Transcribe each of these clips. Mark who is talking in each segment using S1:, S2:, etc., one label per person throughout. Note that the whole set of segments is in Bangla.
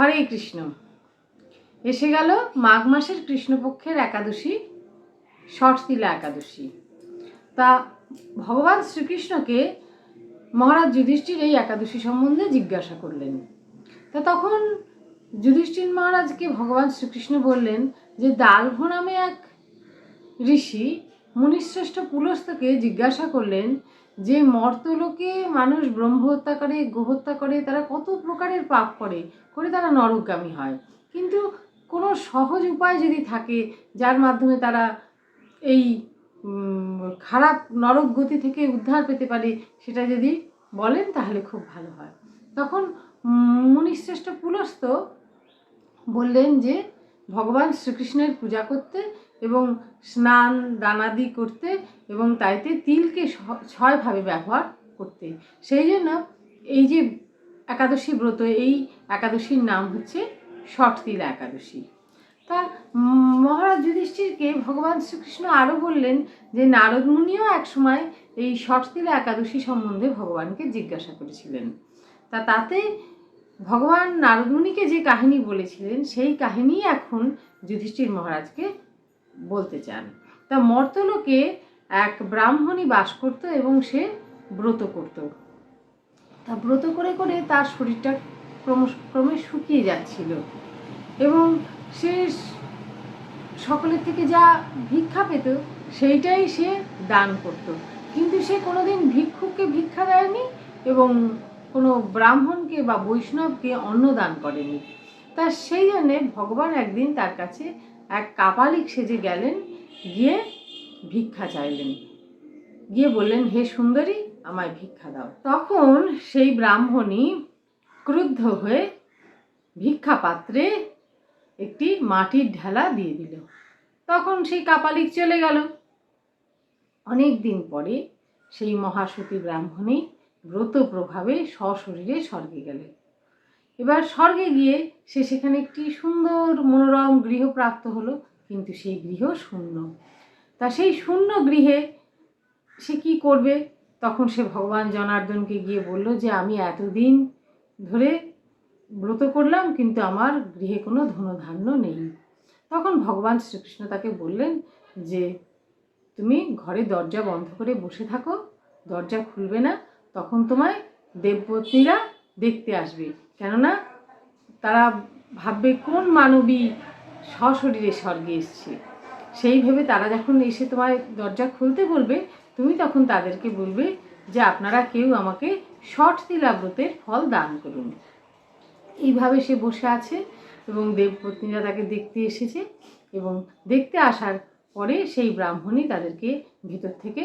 S1: হরে কৃষ্ণ। এসে গেল মাঘ মাসের কৃষ্ণপক্ষের একাদশী ষটতিলা একাদশী। তা ভগবান শ্রীকৃষ্ণকে মহারাজ যুধিষ্ঠির এই একাদশী সম্বন্ধে জিজ্ঞাসা করলেন। তা তখন যুধিষ্ঠির মহারাজকে ভগবান শ্রীকৃষ্ণ বললেন যে দালভ নামে এক ঋষি মুনিশ্রেষ্ঠ পুলস্তকে জিজ্ঞাসা করলেন যে মর্তলোকে মানুষ ব্রহ্ম হত্যা করে গোহত্যা করে, তারা কত প্রকারের পাপ করে করে তারা নরকগামী হয়। কিন্তু কোনো সহজ উপায় যদি থাকে, যার মাধ্যমে তারা এই খারাপ নরক গতি থেকে উদ্ধার পেতে পারে, সেটা যদি বলেন তাহলে খুব ভালো হয়। তখন মুনিশ্রেষ্ঠ পুলস্ত বললেন যে, ভগবান শ্রীকৃষ্ণের পূজা করতে এবং স্নান, দানাদি করতে এবং তাইতে তিলকে ছয়ভাবে ব্যবহার করতে। সেই জন্য এই যে একাদশী ব্রত, এই একাদশীর নাম হচ্ছে ষটতিলা একাদশী। তা মহারাজ যুধিষ্ঠিরকে ভগবান শ্রীকৃষ্ণ আরও বললেন যে নারদ মুনিও একসময় এই ষটতিলা একাদশী সম্বন্ধে ভগবানকে জিজ্ঞাসা করেছিলেন। তা তাতে ভগবান নারদমুনিকে যে কাহিনী বলেছিলেন, সেই কাহিনী এখন যুধিষ্ঠির মহারাজকে বলতে চান। তা মর্তলোকে এক ব্রাহ্মণী বাস করত এবং সে ব্রত করত। তা ব্রত করে করে তার শরীরটা ক্রমশ, ক্রমে শুকিয়ে যাচ্ছিল এবং সে সকলের থেকে যা ভিক্ষা পেত সেইটাই সে দান করত। কিন্তু সে কোনোদিন ভিক্ষুককে ভিক্ষা দেয়নি এবং কোনো ব্রাহ্মণকে বা বৈষ্ণবকে অন্ন দান করেনি। তা সেই জন্যে ভগবান একদিন তার কাছে এক কাপালিক সেজে গেলেন, গিয়ে ভিক্ষা চাইলেন। গিয়ে বললেন, হে সুন্দরী, আমায় ভিক্ষা দাও। তখন সেই ব্রাহ্মণী ক্রুদ্ধ হয়ে ভিক্ষা পাত্রে একটি মাটির ঢেলা দিয়ে দিল। তখন সেই কাপালিক চলে গেল। অনেক দিন পরে সেই মহাসতী ব্রাহ্মণী ব্রত প্রভাবে সশরীরে স্বর্গে গেলে এবার স্বর্গে গিয়ে সে সেখানে একটি সুন্দর মনোরম গৃহ প্রাপ্ত হলো, কিন্তু সেই গৃহ শূন্য। তা সেই শূন্য গৃহে সে কি করবে? তখন সে ভগবান জনার্দনকে গিয়ে বলল যে, আমি এতদিন ধরে ব্রত করলাম, কিন্তু আমার গৃহে কোনো ধনধান্য নেই। তখন ভগবান শ্রীকৃষ্ণ তাকে বললেন যে, তুমি ঘরে দরজা বন্ধ করে বসে থাকো, দরজা খুলবে না, তখন তোমায় দেবপত্নীরা দেখতে আসবে। কেননা তারা ভাববে, কোন মানবী সশরীরে স্বর্গে এসছে? সেই ভেবে তারা যখন এসে তোমায় দরজা খুলতে বলবে, তুমি তখন তাদেরকে বলবে যে, আপনারা কেউ আমাকে ষট তিলাব্রতের ফল দান করুন। এইভাবে সে বসে আছে এবং দেবপত্নীরা তাকে দেখতে এসেছে এবং দেখতে আসার পরে সেই ব্রাহ্মণী তাদেরকে ভিতর থেকে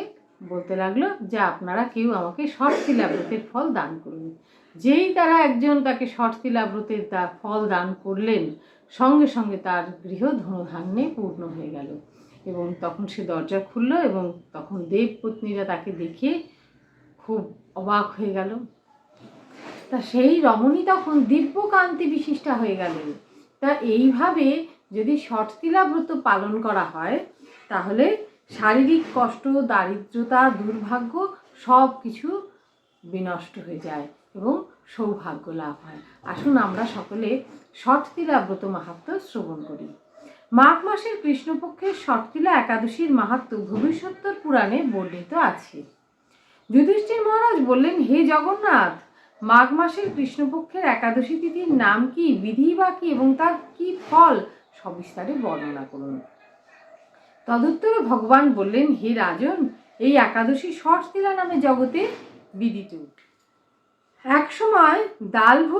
S1: বলতে লাগল যে, আপনারা কেউ আমাকে ষটশিলা ব্রতের ফল দান করুন। যেই তারা একজন তাকে ষটশিলা ব্রতের তার ফল দান করলেন, সঙ্গে সঙ্গে তার গৃহ ধনধান্যে পূর্ণ হয়ে গেল। এবং তখন সে দরজা খুলল এবং তখন দেবপত্নীরা তাকে দেখে খুব অবাক হয়ে গেল। তা সেই রমণী তখন দিব্যকান্তি বিশিষ্টা হয়ে গেলেন। তা এইভাবে যদি ষটতিলা ব্রত পালন করা হয়, তাহলে শারীরিক কষ্ট, দারিদ্রতা, দুর্ভাগ্য সব কিছু বিনষ্ট হয়ে যায়। এবং সৌভাগ্য লাভ হয়। আসুন আমরা সকলে ষটতিলা ব্রত মাহাত্ম শ্রবণ করি। মাঘ মাসের কৃষ্ণপক্ষের ষটতিলা একাদশীর মাহাত্ম ভবিষ্যত্তর পুরাণে বর্ণিত আছে। যুধিষ্ঠির মহারাজ বললেন, হে জগন্নাথ, মাঘ মাসের কৃষ্ণপক্ষের একাদশী তিথির নাম কি, বিধি বা কি, এবং তার কি ফল, সবিস্তারে বর্ণনা করুন। তদুত্তরে ভগবান বললেন, হে রাজন, এই একাদশী ষটশিলা নামে জগতে বিদিত। এক সময় দালভ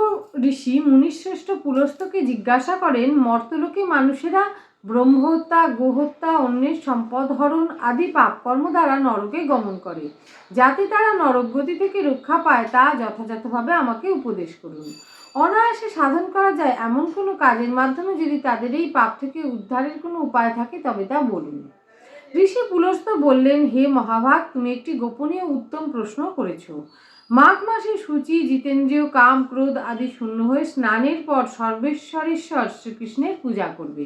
S1: ঋষি মুনিশ্রেষ্ঠ পুলস্তকে জিজ্ঞাসা করেন, মর্তলোকে মানুষেরা ব্রহ্মহত্যা, গোহত্যা, অন্যের সম্পদ হরণ আদি পাপকর্ম দ্বারা নরকে গমন করে। যাতে তারা নরক গতি থেকে রক্ষা পায়, তা যথাযথভাবে আমাকে উপদেশ করুন। অনায়াসে সাধন করা যায় এমন কোনো কাজের মাধ্যমে যদি তাদের এই পাপ থেকে উদ্ধারের কোনো উপায় থাকে, তবে তা বলুন। ঋষি পুলস্ত বললেন, হে মহাভাগ, তুমি একটি গোপনীয় উত্তম প্রশ্ন করেছ। মাঘ মাসে সূচি, জিতেন্দ্রীয় কাম, ক্রোধ আদি শূন্য হয়ে স্নানের পর সর্বেশ্বরেশ্বর শ্রীকৃষ্ণের পূজা করবে।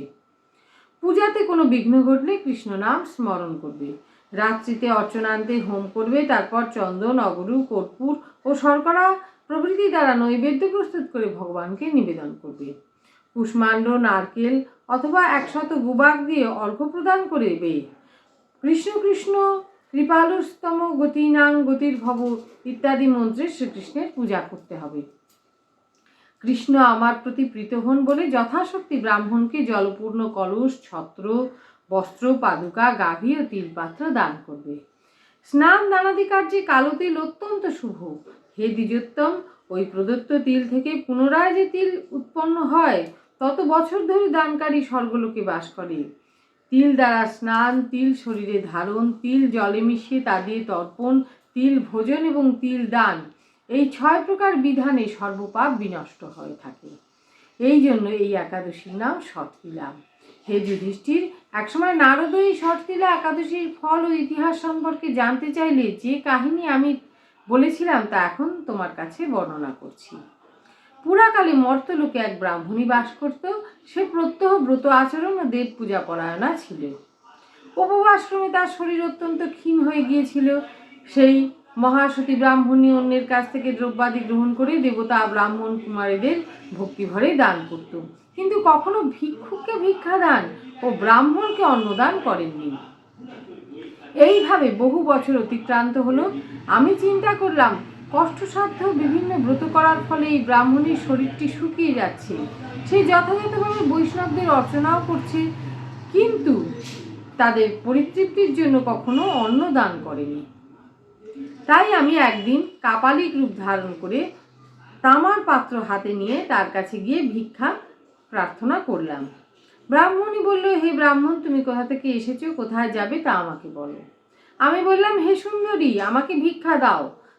S1: পূজাতে কোনো বিঘ্ন ঘটলে কৃষ্ণ নাম স্মরণ করবে। রাত্রিতে অর্চনান্তে হোম করবে, তারপর চন্দন, অগরু, কর্পূর ও শর্করা প্রভৃতি দ্বারা নৈবেদ্য প্রস্তুত করে ভগবানকে নিবেদন করবে। কুষ্মাণ্ড, নারকেল অথবা একশত গুবাক দিয়ে অর্ঘ্য প্রদান করবে। কৃষ্ণ কৃষ্ণ কৃপালুস্তম গতিনাং গতির ভব ইত্যাদি মন্ত্রে শ্রীকৃষ্ণের পূজা করতে হবে। কৃষ্ণ আমার প্রতি প্রীত হন বলে যথাশক্তি ব্রাহ্মণকে জলপূর্ণ কলস, ছত্র, বস্ত্র, পাদুকা, গাভী ও তিলপাত্র দান করবে। স্নান দানাদি কার্যে কালো তিল অত্যন্ত শুভ। হে দ্বিজোত্তম, ওই প্রদত্ত তিল থেকে পুনরায় যে তিল উৎপন্ন হয়, তত বছর ধরে দানকারী স্বর্গলোকে বাস করে। তিল দ্বারা স্নান, তিল শরীরে ধারণ, তিল জলে মিশিয়ে তা দিয়ে তর্পণ, তিল ভোজন এবং তিল দান। এই ছয় প্রকার বিধানে সর্বপাপ বিনষ্ট হয়ে থাকে। এই জন্য এই একাদশীর নাম সৎকিলা হে যুধিষ্ঠির, একসময় নারদ এই সৎকিলা একাদশীর ফল ও ইতিহাস সম্পর্কে জানতে চাইলে যে কাহিনী আমি বলেছিলাম তা এখন তোমার কাছে বর্ণনা করছি। পুরাকালে মর্তলোকে এক ব্রাহ্মণী বাস করত। সে প্রত্যহ ব্রত আচরণ ও দেব পূজা পরায়ণা ছিল। উপবাসক্রমে তার শরীর অত্যন্ত ক্ষীণ হয়ে গিয়েছিল। সেই মহাসতী ব্রাহ্মণী অন্যের কাছ থেকে দ্রব্যাদি গ্রহণ করে দেবতা ব্রাহ্মণ কুমারীদের ভক্তিভরে দান করত। কিন্তু কখনো ভিক্ষুককে ভিক্ষা দান ও ব্রাহ্মণকে অন্নদান করেননি। এইভাবে বহু বছর অতিক্রান্ত হলো। আমি চিন্তা করলাম কষ্টসাধ্য বিভিন্ন ব্রত করার ফলে এই ব্রাহ্মণের শরীরটি শুকিয়ে যাচ্ছে। সে যথাযথভাবে বৈষ্ণবদের অর্চনাও করছে, কিন্তু তাদের পরিতৃপ্তির জন্য কখনো অন্ন দান করেনি। তাই আমি একদিন কাপালিক রূপ ধারণ করে তামার পাত্র হাতে নিয়ে তার কাছে গিয়ে ভিক্ষা প্রার্থনা করলাম। ব্রাহ্মণী বলল, হে ব্রাহ্মণ, তুমি কোথা থেকে এসেছ? কোথায় যাবে তা আমাকে বলো। আমি বললাম, হে সুন্দরী, আমাকে ভিক্ষা দাও।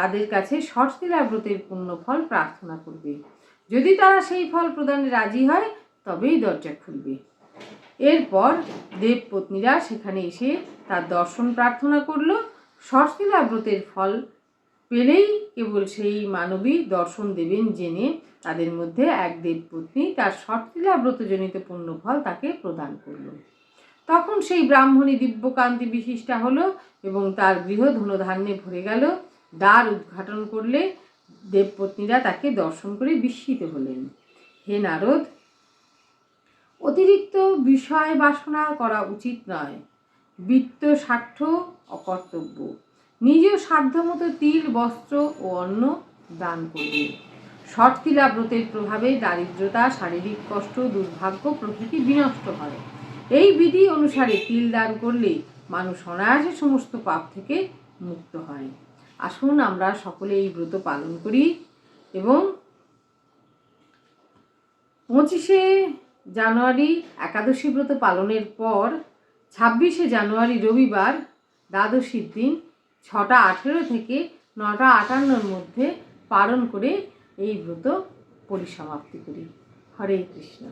S1: তাদের কাছে ষষ্ঠীলা ব্রতের পুণ্যফল প্রার্থনা করবে। যদি তারা সেই ফল প্রদানে রাজি হয়, তবেই দরজা খুলবে। এরপর দেবপত্নীরা সেখানে এসে তার দর্শন প্রার্থনা করল। ষষ্ঠীলা ব্রতের ফল পেলেই কেবল সেই মানবী দর্শন দেবেন জেনে তাদের মধ্যে এক দেবপত্নী তার ষট্টিলা ব্রতজনিত পুণ্যফল তাকে প্রদান করল। তখন সেই ব্রাহ্মণী দিব্যকান্তি বিশিষ্টা হলো এবং তার গৃহ ধনধান্যে ভরে গেল। দ্বার উদ্ঘাটন করলে দেবপত্নীরা তাকে দর্শন করে বিস্মিত হলেন। হে নারদ, অতিরিক্ত বিষয় বাসনা করা উচিত নয়। বৃত্ত স্বার্থ অকর্তব্য। নিজ সাধ্যমতো তিল, বস্ত্র ও অন্ন দান করবে। শর্তিলা ব্রতের প্রভাবে দারিদ্রতা, শারীরিক কষ্ট, দুর্ভাগ্য প্রভৃতি বিনষ্ট হয়। এই বিধি অনুসারে তিল দান করলে মানুষ অনায়াসে সমস্ত পাপ থেকে মুক্ত হয়। আসুন আমরা সকলে এই ব্রত পালন করি এবং পঁচিশে জানুয়ারি একাদশী ব্রত পালনের পর ছাব্বিশে জানুয়ারি রবিবার দ্বাদশীর দিন ছটা আঠেরো থেকে নটা আটান্নর মধ্যে পালন করে এই ব্রত পরিসমাপ্তি করি। হরে কৃষ্ণ।